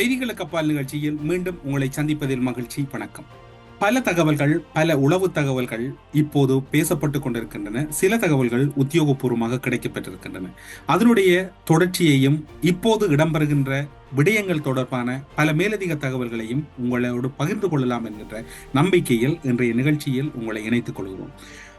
செய்திகளுக்கு அப்பால் நிகழ்ச்சியில் மீண்டும் உங்களை சந்திப்பதில் மகிழ்ச்சி வணக்கம். பல தகவல்கள் பல உளவு தகவல்கள் இப்போது பேசப்பட்டு கொண்டிருக்கின்றன. சில தகவல்கள் உத்தியோகபூர்வமாக கிடைக்கப்பட்டிருக்கின்றன அதனுடைய தொடர்ச்சியையும் இப்போது இடம்பெறுகின்ற விடயங்கள் தொடர்பான பல மேலதிக தகவல்களையும் உங்களோடு பகிர்ந்து கொள்ளலாம் என்கின்ற நம்பிக்கையில் இன்றைய நிகழ்ச்சியில் உங்களை இணைத்துக் கொள்கிறோம்.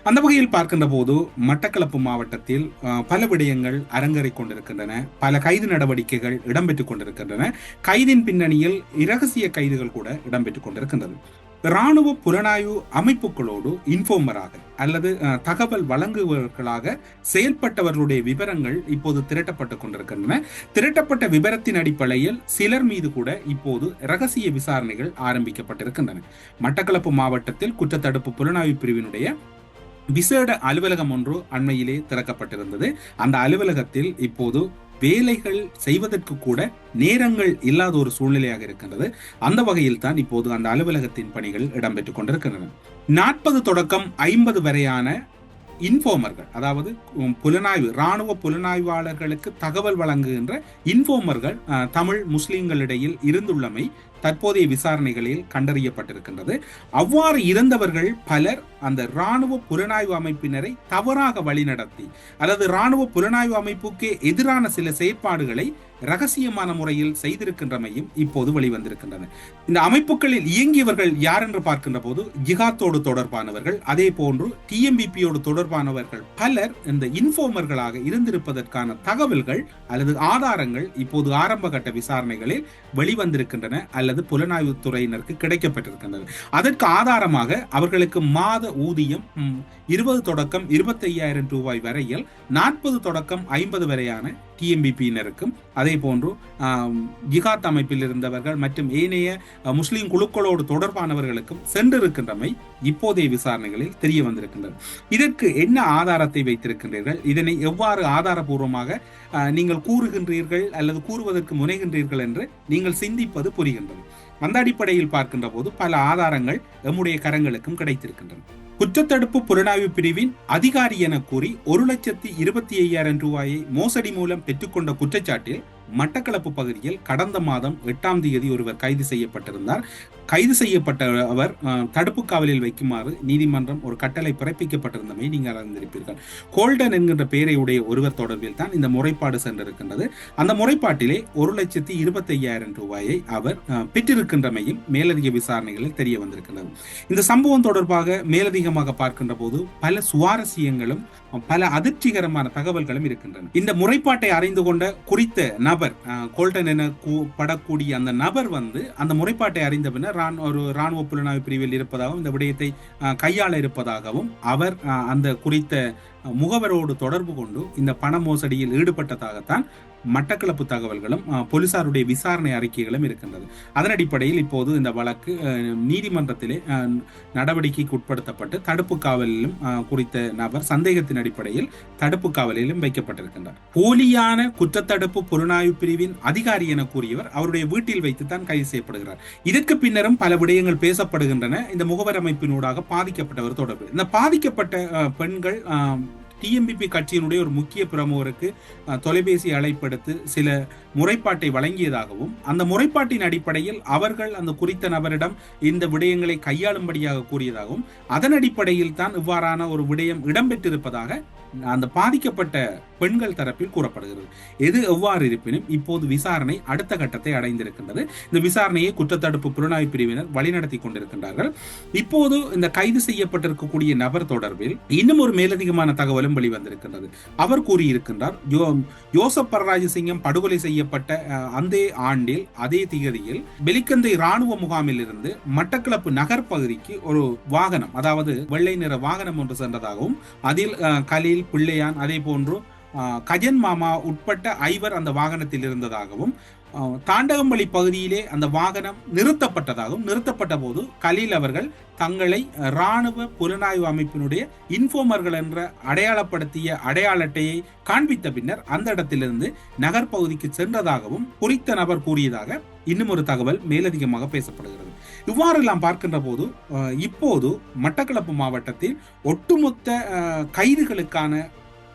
அந்த வகையில் பார்க்கின்ற போது மட்டக்களப்பு மாவட்டத்தில் பல விடயங்கள் அரங்கேறிக் கொண்டிருக்கின்றன. பல கைது நடவடிக்கைகள் இடம்பெற்றுக் கொண்டிருக்கின்றன. கைதின் பின்னணியில் இரகசிய கைதுகள் கூட இடம்பெற்றுக் கொண்டிருக்கின்றது. இராணுவ புலனாய்வு அமைப்புகளோடு இன்ஃபோமராக அல்லது தகவல் வழங்குபவர்களாக செயல்பட்டவர்களுடைய விவரங்கள் இப்போது திரட்டப்பட்டுக் கொண்டிருக்கின்றன. திரட்டப்பட்ட விவரத்தின் அடிப்படையில் சிலர் மீது கூட இப்போது ரகசிய விசாரணைகள் ஆரம்பிக்கப்பட்டிருக்கின்றன. மட்டக்களப்பு மாவட்டத்தில் குற்றத்தடுப்பு புலனாய்வு பிரிவினுடைய விசேட அலுவலகம் ஒன்று அண்மையிலே திறக்கப்பட்டிருந்தது. அந்த அலுவலகத்தில் இப்போது வேலைகள் செய்வதற்கு கூட நேரங்கள் இல்லாத ஒரு சூழ்நிலையாக இருக்கின்றது. அந்த வகையில் தான் இப்போது அந்த அலுவலகத்தின் பணிகள் இடம்பெற்றுக் கொண்டிருக்கின்றன. நாற்பது தொடக்கம் ஐம்பது வரையான இன்ஃபார்மர்கள் அதாவது புலனாய்வு இராணுவ புலனாய்வாளர்களுக்கு தகவல் வழங்குகின்ற இன்ஃபார்மர்கள் தமிழ் முஸ்லீம்களிடையில் இருந்துள்ளமை தற்போதைய விசாரணைகளில் கண்டறியப்பட்டிருக்கின்றது. அவ்வாறு இருந்தவர்கள் பலர் அந்த இராணுவ புலனாய்வு அமைப்பினரை தவறாக வழிநடத்தி அல்லது இராணுவ புலனாய்வு அமைப்புக்கு எதிரான சில செயற்பாடுகளை ரகசியமான முறையில் செய்திருக்கின்றமையும் இப்போது வெளிவந்திருக்கின்றன. இந்த அமைப்புகளில் இயங்கியவர்கள் யார் என்று பார்க்கின்ற போது ஜிகாத்தோடு தொடர்பானவர்கள் அதே போன்று டிஎம்பிபியோடு தொடர்பானவர்கள் பலர் இந்த இன்ஃபார்மர்களாக இருந்திருப்பதற்கான தகவல்கள் அல்லது ஆதாரங்கள் இப்போது ஆரம்ப கட்ட விசாரணைகளில் வெளிவந்திருக்கின்றன அல்லது புலனாய்வு துறையினருக்கு கிடைக்கப்பட்டிருக்கின்றன. அதற்கு ஆதாரமாக அவர்களுக்கு மாத ஊதியம் இருபது தொடக்கம் இருபத்தி ஐயாயிரம் ரூபாய் வரையில் நாற்பது தொடக்கம் ஐம்பது வரையான டிஎம்பிபியினருக்கும் அதே போன்று ஜிகாத் அமைப்பில் இருந்தவர்கள் மற்றும் ஏனைய முஸ்லிம் குழுக்களோடு தொடர்பானவர்களுக்கும் சென்றிருக்கின்றமை இப்போதைய விசாரணைகளில் தெரிய வந்திருக்கின்றது. இதற்கு என்ன ஆதாரத்தை வைத்திருக்கின்றீர்கள்? இதனை எவ்வாறு ஆதாரபூர்வமாக நீங்கள் கூறுகின்றீர்கள் அல்லது கூறுவதற்கு முனைகின்றீர்கள் என்று நீங்கள் சிந்திப்பது புரிகின்றது. அந்த அடிப்படையில் பார்க்கின்ற போது பல ஆதாரங்கள் எம்முடைய கரங்களுக்கும் கிடைத்திருக்கின்றன. குற்றத்தடுப்பு புலனாய்வு பிரிவின் அதிகாரி என கூறி ஒரு லட்சத்தி இருபத்தி ஐயாயிரம் ரூபாயை மோசடி மூலம் பெற்றுக்கொண்ட குற்றச்சாட்டில் மட்டக்களப்பு பகுதியில் கடந்த மாதம் எட்டாம் தேதி ஒருவர் கைது செய்யப்பட்டிருந்தார். கைது செய்யப்பட்ட அவர் தடுப்பு காவலில் வைக்குமாறு நீதிமன்றம் ஒரு கட்டளை பிறப்பிக்கப்பட்டிருந்தமை நீங்கள் அறிந்திருப்பீர்கள். கோல்டன் என்கின்ற பெயரை உடைய ஒருவர் தொடர்பில் தான் இந்த முறைப்பாடு சென்றிருக்கின்றது. அந்த முறைப்பாட்டிலே ஒரு லட்சத்தி இருபத்தி ஐயாயிரம் ரூபாயை அவர் பெற்றிருக்கின்றமையும் மேலதிக விசாரணைகளில் தெரிய வந்திருக்கின்றது. இந்த சம்பவம் தொடர்பாக மேலதிகமாக பார்க்கின்ற போது பல சுவாரஸ்யங்களும் பல அதிர்ச்சிகரமான தகவல்களும் இருக்கின்றன. இந்த முறைப்பாட்டை அறிந்து கொண்ட குறித்த நபர் கோல்டன் என கூ- படக்கூடிய அந்த நபர் வந்து அந்த முறைப்பாட்டை அறிந்த பின்னர் ஒரு ராணுவ புலனாய்வு பிரிவில் இருப்பதாகவும் இந்த விடயத்தை கையாள இருப்பதாகவும் அவர் அந்த குறித்த முகவரோடு தொடர்பு கொண்டு இந்த பண மோசடியில் ஈடுபட்டதாகத்தான் மட்டக்களப்பு தகவல்களும் போலீசாருடைய விசாரணை அறிக்கைகளும் இருக்கின்றது. அதன் அடிப்படையில் இப்போது இந்த வழக்கு நீதிமன்றத்திலே நடவடிக்கைக்கு உட்படுத்தப்பட்டு தடுப்பு காவலிலும் குறித்த நபர் சந்தேகத்தின் அடிப்படையில் தடுப்பு காவலிலும் வைக்கப்பட்டிருக்கின்றார். போலியான குற்றத்தடுப்பு புலனாய்வு பிரிவின் அதிகாரி என கூறியவர் அவருடைய வீட்டில் வைத்துத்தான் கைது செய்யப்படுகிறார். இதற்கு பின்னரும் பல விடயங்கள் பேசப்படுகின்றன. இந்த முகவர் அமைப்பினூடாக பாதிக்கப்பட்டவர் தொடர்பு இந்த பாதிக்கப்பட்ட பெண்கள் டிஎம்பிபி கட்சியினுடைய ஒரு முக்கிய பிரமுகருக்கு தொலைபேசி அழைப்படுத்து சில முறைப்பாட்டை வழங்கியதாகவும் அந்த முறைப்பாட்டின் அடிப்படையில் அவர்கள் அந்த குறித்த நபரிடம் இந்த விடயங்களை கையாளும்படியாக கூறியதாகவும் அதன் அடிப்படையில் தான் இவ்வாறான ஒரு விடயம் இடம்பெற்றிருப்பதாக அந்த பாதிக்கப்பட்ட பெண்கள் தரப்பில் கூறப்படுகிறது. எது எவ்வாறு இருப்பினும் இப்போது விசாரணை அடுத்த கட்டத்தை அடைந்திருக்கின்றது. இந்த விசாரணையை குற்றத்தடுப்பு புலனாய்வு பிரிவினர் வழிநடத்தி கொண்டிருக்கின்றார்கள். இப்போது இந்த கைது செய்யப்பட்டிருக்கக்கூடிய நபர் தொடர்பில் இன்னும் ஒரு மேலதிகமான தகவலும் வெளிவந்திருக்கின்றது. அவர் கூறியிருக்கின்றார் யோ யோசப் பரராஜசிங்கம் படுகொலை செய்ய செய்யப்பட்ட அந்த ஆண்டில் அதே திகதியில் வெலிக்கந்தை ராணுவ முகாமில் இருந்து மட்டக்களப்பு நகர் பகுதிக்கு ஒரு வாகனம் அதாவது வெள்ளை நிற வாகனம் ஒன்று சென்றதாகவும் அதில் கலீல் பிள்ளையான் அதே போன்று கஜன் மாமா உட்பட்ட ஐவர் அந்த வாகனத்தில் இருந்ததாகவும் தாண்டகம்பள்ளி பகுதியிலே அந்த வாகனம் நிறுத்தப்பட்டதாகவும் நிறுத்தப்பட்ட போது கலீல் அவர்கள் தங்களை இராணுவ புலனாய்வு அமைப்பினுடைய இன்ஃபோமர்கள் என்ற அடையாளப்படுத்திய அடையாள அட்டையை காண்பித்த பின்னர் அந்த இடத்திலிருந்து நகர் பகுதிக்கு சென்றதாகவும் குறித்த நபர் கூறியதாக இன்னும் ஒரு தகவல் மேலதிகமாக பேசப்படுகிறது. இவ்வாறெல்லாம் பார்க்கின்ற போது இப்போது மட்டக்களப்பு மாவட்டத்தில் ஒட்டுமொத்த கைதுகளுக்கான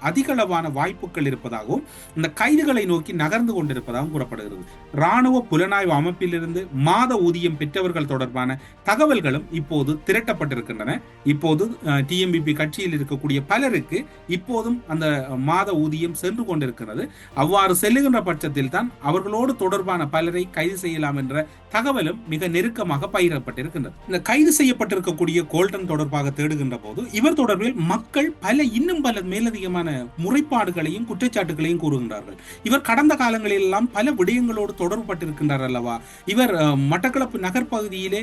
அதிகளவான வாய்ப்புகள் இருப்பதாகவும் இந்த கைதுகளை நோக்கி நகர்ந்து கொண்டிருப்பதாகவும் கூறப்படுகிறது. ராணுவ புலனாய்வு அமைப்பிலிருந்து மாத ஊதியம் பெற்றவர்கள் தொடர்பான தகவல்களும் இப்போது திரட்டப்பட்டிருக்கின்றன. இப்போது டிஎம்பிபி கட்சியில் இருக்கக்கூடிய பலருக்கு இப்போதும் அந்த மாத ஊதியம் சென்று கொண்டிருக்கிறது. அவ்வாறு செல்லுகின்ற பட்சத்தில் தான் அவர்களோடு தொடர்பான பலரை கைது செய்யலாம் என்ற தகவலும் மிக நெருக்கமாக பயிரப்பட்டிருக்கின்றது இந்த கைது செய்யப்பட்டிருக்கக்கூடிய கோல்டன் தொடர்பாக தேடுகின்ற போது இவர் தொடர்பில் மக்கள் பல இன்னும் பல மேலதிகமான முறைப்பாடுகளையும் குற்றச்சாட்டுகளையும் கூறுகின்றார்கள். இவர் கடந்த காலங்களில் எல்லாம் பல விடயங்களோடு தொடர்பட்டிருக்கின்றார் அல்லவா? இவர் மட்டக்களப்பு நகர்ப்பகுதியிலே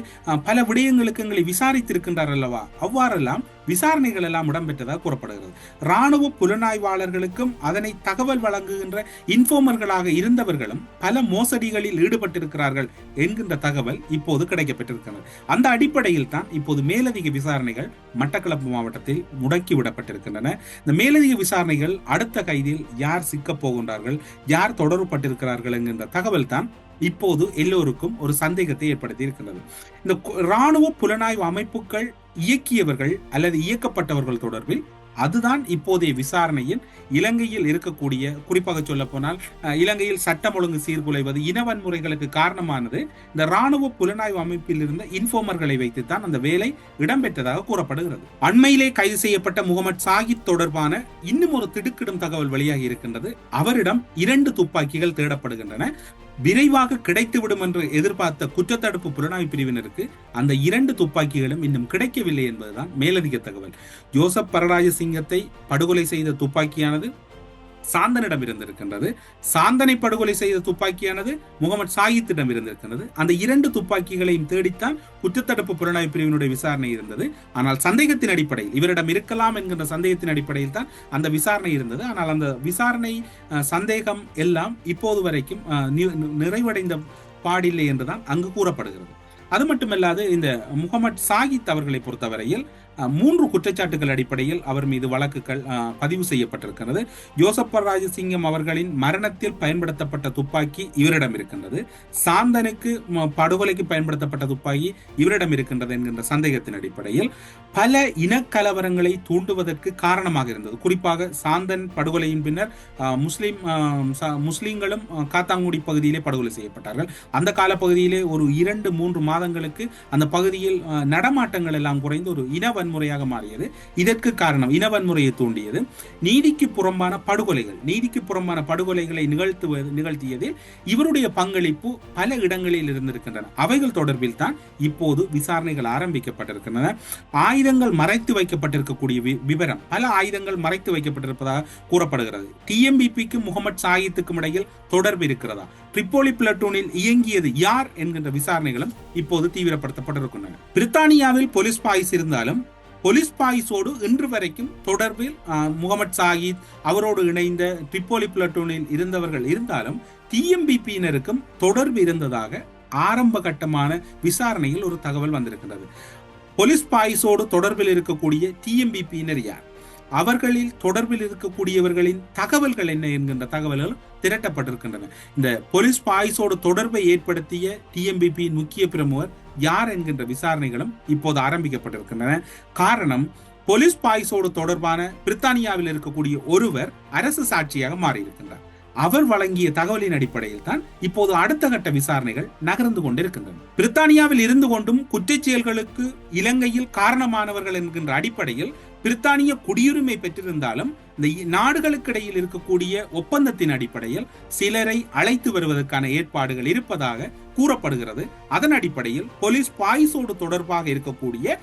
பல விடயங்களுக்கு எங்களை விசாரித்திருக்கின்றார் அல்லவா? அவ்வாறெல்லாம் விசாரணைகள் எல்லாம் இடம்பெற்றதாக கூறப்படுகிறது. ராணுவ புலனாய்வாளர்களுக்கும் அதனை தகவல் வழங்குகின்ற இன்ஃபோமர்களாக இருந்தவர்களும் பல மோசடிகளில் ஈடுபட்டிருக்கிறார்கள் என்கின்ற தகவல் இப்போது கிடைக்கப்பட்டிருக்கிறது. அந்த அடிப்படையில் தான் இப்போது மேலதிக விசாரணைகள் மட்டக்களப்பு மாவட்டத்தில் முடக்கி விடப்பட்டிருக்கின்றன. இந்த மேலதிக விசாரணைகள் அடுத்த கைதில் யார் சிக்கப் போகின்றார்கள் யார் தொடர்புபட்டிருக்கிறார்கள் என்கின்ற தகவல் தான் இப்போது எல்லோருக்கும் ஒரு சந்தேகத்தை ஏற்படுத்தி இருக்கின்றது. இந்த ராணுவ புலனாய்வு அமைப்புகள் இயக்கியவர்கள் அல்லது இயக்கப்பட்டவர்கள் தொடர்பில் அதுதான் இப்போதைய விசாரணையில் இலங்கையில் இருக்கக்கூடிய குறிப்பாக சொல்ல போனால் இலங்கையில் சட்டம் ஒழுங்கு சீர்குலைவது இன வன்முறைகளுக்கு காரணமானது இந்த ராணுவ புலனாய்வு அமைப்பில் இருந்த இன்ஃபோமர்களை வைத்துத்தான் அந்த வேலை இடம்பெற்றதாக கூறப்படுகிறது. அண்மையிலே கைது செய்யப்பட்ட முகமது சாகித் தொடர்பான இன்னும் ஒரு திடுக்கிடும் தகவல் வெளியாகி இருக்கின்றது. அவரிடம் இரண்டு துப்பாக்கிகள் தேடப்படுகின்றன. விரைவாக கிடைத்துவிடும் என்று எதிர்பார்த்த குற்றத்தடுப்பு புலனாய்வு பிரிவினருக்கு அந்த இரண்டு துப்பாக்கிகளும் இன்னும் கிடைக்கவில்லை என்பதுதான் மேலதிக தகவல். ஜோசப் பரராஜ சிங்கத்தை படுகொலை செய்த துப்பாக்கியானது சாந்தனிடம் இருந்திருக்கின்றது. சாந்தனை படுகொலை செய்த துப்பாக்கியானது முகமது சாகித்திடம் இருந்திருக்கின்றது. அந்த இரண்டு துப்பாக்கிகளையும் தேடித்தான் குற்றத்தடுப்பு புலனாய்வு பிரிவினுடைய விசாரணை இருந்தது. ஆனால் சந்தேகத்தின் அடிப்படையில் இவரிடம் இருக்கலாம் என்கின்ற சந்தேகத்தின் அடிப்படையில் தான் அந்த விசாரணை இருந்தது. ஆனால் அந்த விசாரணை சந்தேகம் எல்லாம் இப்போது வரைக்கும் நிறைவடைந்த பாடில்லை என்றுதான் அங்கு கூறப்படுகிறது. அது மட்டுமல்லாது இந்த முகமது சாகித் அவர்களை பொறுத்தவரையில் மூன்று குற்றச்சாட்டுகள் அடிப்படையில் அவர் மீது வழக்குகள் பதிவு செய்யப்பட்டிருக்கிறது. ஜோசப்பர் ராஜசிங்கம் அவர்களின் மரணத்தில் பயன்படுத்தப்பட்ட துப்பாக்கி இவரிடம் இருக்கின்றது. சாந்தனுக்கு படுகொலைக்கு பயன்படுத்தப்பட்ட துப்பாக்கி இவரிடம் இருக்கின்றது என்கின்ற சந்தேகத்தின் அடிப்படையில் பல இனக்கலவரங்களை தூண்டுவதற்கு காரணமாக இருந்தது. குறிப்பாக சாந்தன் படுகொலையின் பின்னர் முஸ்லிம் முஸ்லிம்களும் காத்தாங்குடி பகுதியிலே படுகொலை செய்யப்பட்டார்கள். அந்த கால பகுதியிலே ஒரு இரண்டு மூன்று மாதங்களுக்கு அந்த பகுதியில் நடமாட்டங்கள் எல்லாம் குறைந்து ஒரு இன வன்முறையாக மாறியது. இதற்கு காரணம் இன வன்முறையை தூண்டியது. நீதிக்கு புறம்பான படுகொலைகள். நீதிக்கு புறம்பான படுகொலைகளை நிகழ்த்துவது நிகழ்த்தியதில் இவருடைய பங்களிப்பு பல இடங்களில் இருந்திருக்கின்றன. அவைகள் தொடர்பில் தான் இப்போது விசாரணைகள் ஆரம்பிக்கப்பட்டிருக்கின்றன. ஆயுதங்கள் மறைத்து வைக்கப்பட்டிருக்கக்கூடிய விவரம் பல ஆயுதங்கள் மறைத்து வைக்கப்பட்டிருப்பதாக கூறப்படுகிறது. டிஎம்பிபிக்கு முகமது சாயித்துக்கும் இடையில் தொடர்பு இருக்கிறதா? ட்ரிப்போலி பிளட்டூனில் இயங்கியது யார் என்கின்ற விசாரணைகளும் இப்போது தீவிரப்படுத்தப்பட்டிருக்கின்றன. பிரித்தானியாவில் போலீஸ் பாய்ஸ் இருந்தாலும் போலீஸ் பாயிஸோடு இன்று வரைக்கும் தொடர்பில் முகமது சாகித் அவரோடு இணைந்த ட்ரிப்போலி பிளட்டூனில் இருந்தவர்கள் இருந்தாலும் டிஎம்பிபியினருக்கும் தொடர்பு இருந்ததாக ஆரம்ப கட்டமான விசாரணையில் ஒரு தகவல் வந்திருக்கின்றது. போலீஸ் பாயிஸோடு தொடர்பில் இருக்கக்கூடிய டிஎம்பிபியினர் யார்? அவர்களில் தொடர்பில் இருக்கக்கூடியவர்களின் தகவல்கள் என்ன என்கின்ற தகவல்கள் திரட்டப்பட்டிருக்கின்றன. இந்த போலீஸ் பாயிஸோடு தொடர்பை ஏற்படுத்திய டிஎம்பிபியின் முக்கிய பிரமுகர் யார் என்கின்ற விசாரணைகளும் இப்போது ஆரம்பிக்கப்பட்டிருக்கின்றன. காரணம் போலீஸ் பாய்ஸோடு தொடர்பான பிரித்தானியாவில் இருக்கக்கூடிய ஒருவர் அரசு சாட்சியாக மாறியிருக்கின்றார். அவர் வழங்கிய தகவலின் அடிப்படையில் தான் இப்போது அடுத்த கட்ட விசாரணைகள் நகர்ந்து கொண்டிருக்கின்றன. பிரித்தானியாவில் இருந்து கொண்டும் குற்றச் செயல்களுக்கு இலங்கையில் காரணமானவர்கள் என்கின்ற அடிப்படையில் பிரித்தானிய குடியுரிமை பெற்றிருந்தாலும் இந்த நாடுகளுக்கு இடையில் இருக்கக்கூடிய ஒப்பந்தத்தின் அடிப்படையில் சிலரை அழைத்து வருவதற்கான ஏற்பாடுகள் இருப்பதாக கூறப்படுகிறது. அதன் அடிப்படையில் போலீஸ் பாய்ஸோடு தொடர்பாக இருக்கக்கூடிய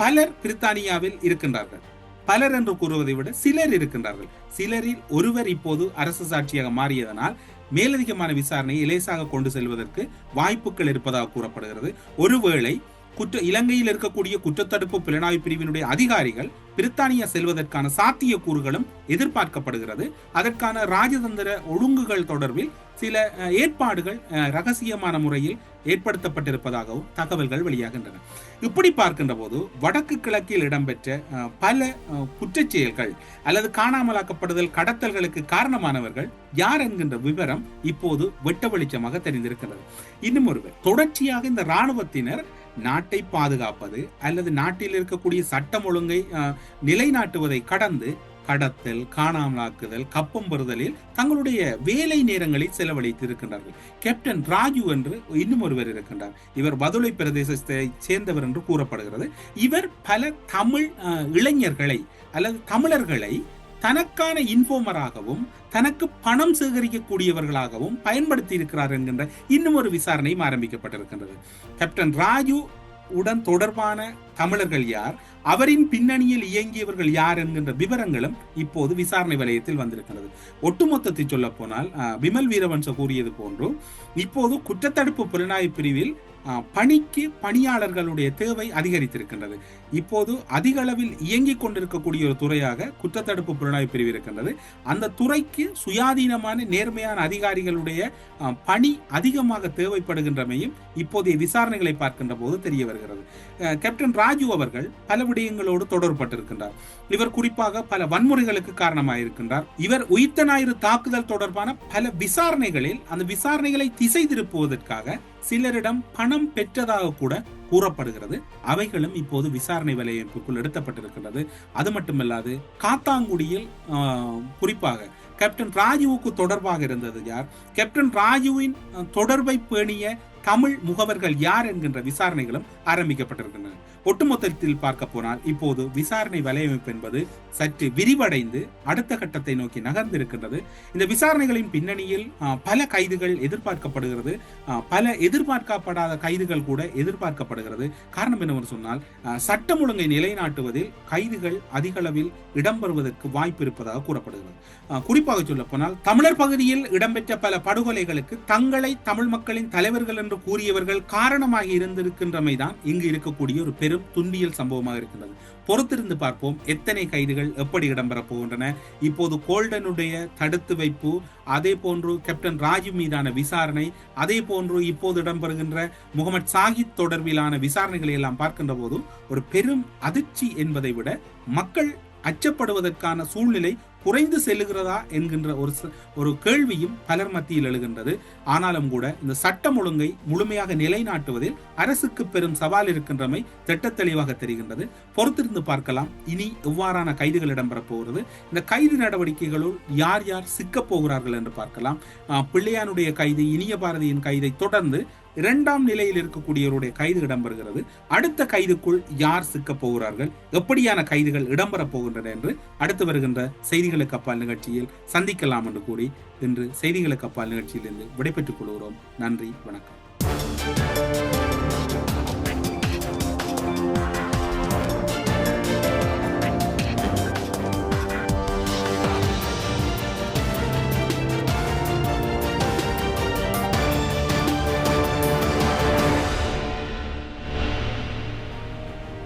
பலர் பிரித்தானியாவில் இருக்கின்றார்கள். பலர் என்று கூறுவதை விட சிலர் இருக்கின்றார்கள். சிலரில் ஒருவர் இப்போது அரசு சாட்சியாக மாறியதனால் மேலதிகமான விசாரணையை இலேசாக கொண்டு செல்வதற்கு வாய்ப்புகள் இருப்பதாக கூறப்படுகிறது. ஒருவேளை குற்ற இலங்கையில் இருக்கக்கூடிய குற்றத்தடுப்பு புலனாய்வு பிரிவினுடைய அதிகாரிகள் பிரித்தானியா செல்வதற்கான சாத்திய கூறுகளும் எதிர்பார்க்கப்படுகிறது. அதற்கான ராஜதந்திர ஒழுங்குகள் தொடர்பில் சில ஏற்பாடுகள் ரகசியமான முறையில் ஏற்படுத்தப்பட்டிருப்பதாகவும் தகவல்கள் வெளியாகின்றன. இப்படி பார்க்கின்ற போது வடக்கு கிழக்கில் இடம்பெற்ற பல குற்றச்செயல்கள் அல்லது காணாமலாக்கப்படுதல் கடத்தல்களுக்கு காரணமானவர்கள் யார் என்கின்ற விவரம் இப்போது வெட்ட வெளிச்சமாக தெரிந்திருக்கிறது இன்னும் ஒருவர் தொடர்ச்சியாக இந்த இராணுவத்தினர் நாட்டை பாதுகாப்பது அல்லது நாட்டில் இருக்கக்கூடிய சட்டம் ஒழுங்கை நிலைநாட்டுவதை கடந்து கடத்தல் காணாமலாக்குதல் கப்பம் பெறுதலில் தங்களுடைய வேலை நேரங்களை செலவழித்து இருக்கின்றார்கள் கேப்டன் ராஜு என்று இன்னும் ஒருவர் இருக்கின்றார். இவர் பதுளை பிரதேசத்தை சேர்ந்தவர் என்று கூறப்படுகிறது. இவர் பல தமிழ் அஹ், இளைஞர்களை அல்லது தமிழர்களை தனக்கான இன்ஃபார்மராகவும் தனக்கு பணம் சேகரிக்கக்கூடியவர்களாகவும் பயன்படுத்தி இருக்கிறார் என்கின்ற இன்னும் ஒரு விசாரணையும் ஆரம்பிக்கப்பட்டிருக்கின்றது. கேப்டன் ராஜு உடன் தொடர்பான தமிழர்கள் யார்? அவரின் பின்னணியில் இயங்கியவர்கள் யார் என்கின்ற விவரங்களும் இப்போது விசாரணை வலயத்தில் வந்திருக்கிறது. ஒட்டுமொத்தத்தை சொல்ல போனால் விமல் வீரவன்ச கூறியது போன்று இப்போது குற்றத்தடுப்பு புலனாய்வு பிரிவில் பணிக்கு பணியாளர்களுடைய தேவை அதிகரித்திருக்கின்றது. இப்போது அதிக அளவில் இயங்கிக் கொண்டிருக்கக்கூடிய ஒரு துறையாக குற்றத்தடுப்பு புலனாய்வு பிரிவு இருக்கின்றது. அந்த துறைக்கு சுயாதீனமான நேர்மையான அதிகாரிகளுடைய பணி அதிகமாக தேவைப்படுகின்றமையும் இப்போதைய விசாரணைகளை பார்க்கின்ற போது தெரிய வருகிறது. கேப்டன் ராஜு அவர்கள் பல விடயங்களோடு தொடர்பட்டிருக்கின்றார். இவர் குறிப்பாக பல வன்முறைகளுக்கு காரணமாயிருக்கின்றார். இவர் உயிர்த்த ஞாயிறு தாக்குதல் தொடர்பான பல விசாரணைகளில் அந்த விசாரணைகளை திசை திருப்புவதற்காக சிலரிடம் பணம் பெற்றதாக கூட கூறப்படுகிறது. அவைகளும் இப்போது விசாரணை வலையமைப்புக்குள் எடுத்தப்பட்டிருக்கின்றது. அது மட்டுமல்லாது காத்தாங்குடியில் குறிப்பாக கேப்டன் ராஜுவுக்கு தொடர்பாக இருந்தது யார்? கேப்டன் ராஜுவின் தொடர்பை பேணிய தமிழ் முகவர்கள் யார் என்கின்ற விசாரணைகளும் ஆரம்பிக்கப்பட்டிருக்கின்றன. ஒட்டுமொத்தத்தில் பார்க்க போனால் இப்போது விசாரணை வலையமைப்பு என்பது சற்று விரிவடைந்து அடுத்த கட்டத்தை நோக்கி நகர்ந்திருக்கின்றது. இந்த விசாரணைகளின் பின்னணியில் பல கைதுகள் எதிர்பார்க்கப்படுகிறது. பல எதிர்பார்க்கப்படாத கைதுகள் கூட எதிர்பார்க்கப்படுகிறது. காரணம் என்னவென்று சொன்னால் சட்டம் ஒழுங்கை நிலைநாட்டுவதில் கைதுகள் அதிக அளவில் இடம்பெறுவதற்கு வாய்ப்பு இருப்பதாக கூறப்படுகிறது. குறிப்பாக சொல்ல போனால் தமிழர் பகுதியில் இடம்பெற்ற பல படுகொலைகளுக்கு தங்களை தமிழ் மக்களின் தலைவர்கள் என்று கூறியவர்கள் காரணமாக இருந்திருக்கின்றமைதான் இங்கு இருக்கக்கூடிய ஒரு பெரும் பெரும் துன்பியல் சம்பவமாக இருக்கின்றது. பொறுத்திருந்து பார்ப்போம் எத்தனை கைதுகள் எப்படி இடம்பெறப் போகின்றன. இப்போது கோல்டனுடைய தடுத்து வைப்பு அதே போன்று கேப்டன் ராஜு மீதான விசாரணை அதே போன்று இப்போது இடம்பெறுகின்ற முகமது சாஹித் தொடர்பிலான விசாரணைகளை எல்லாம் பார்க்கின்ற போது ஒரு பெரும் அதிர்ச்சி என்பதை விட மக்கள் அச்சப்படுவதற்கான சூழ்நிலை குறைந்து செல்லுகிறதா என்கின்ற ஒரு ஒரு கேள்வியும் பலர் மத்தியில் எழுகின்றது. ஆனாலும் கூட இந்த சட்டம் ஒழுங்கை முழுமையாக நிலைநாட்டுவதில் அரசுக்கு பெரும் சவால் இருக்கின்றமை திட்டத்தெளிவாக தெரிகின்றது. பொறுத்திருந்து பார்க்கலாம். இனி எவ்வாறான கைதுகள் இடம்பெறப் போகிறது? இந்த கைது நடவடிக்கைகளுள் யார் யார் சிக்கப் போகிறார்கள் என்று பார்க்கலாம். பிள்ளையானுடைய கைது இனிய பாரதியின் கைதை தொடர்ந்து இரண்டாம் நிலையில் இருக்கக்கூடியவருடைய கைது இடம்பெறுகிறது. அடுத்த கைதுக்குள் யார் சிக்கப் போகிறார்கள்? எப்படியான கைதுகள் இடம்பெறப் போகின்றன என்று அடுத்து வருகின்ற செய்திகளுக்கு அப்பால் நிகழ்ச்சியில் சந்திக்கலாம் என்று கூறி இன்று செய்திகளுக்கு அப்பால் நிகழ்ச்சியிலிருந்து விடைபெற்றுக் கொள்கிறோம். நன்றி வணக்கம்.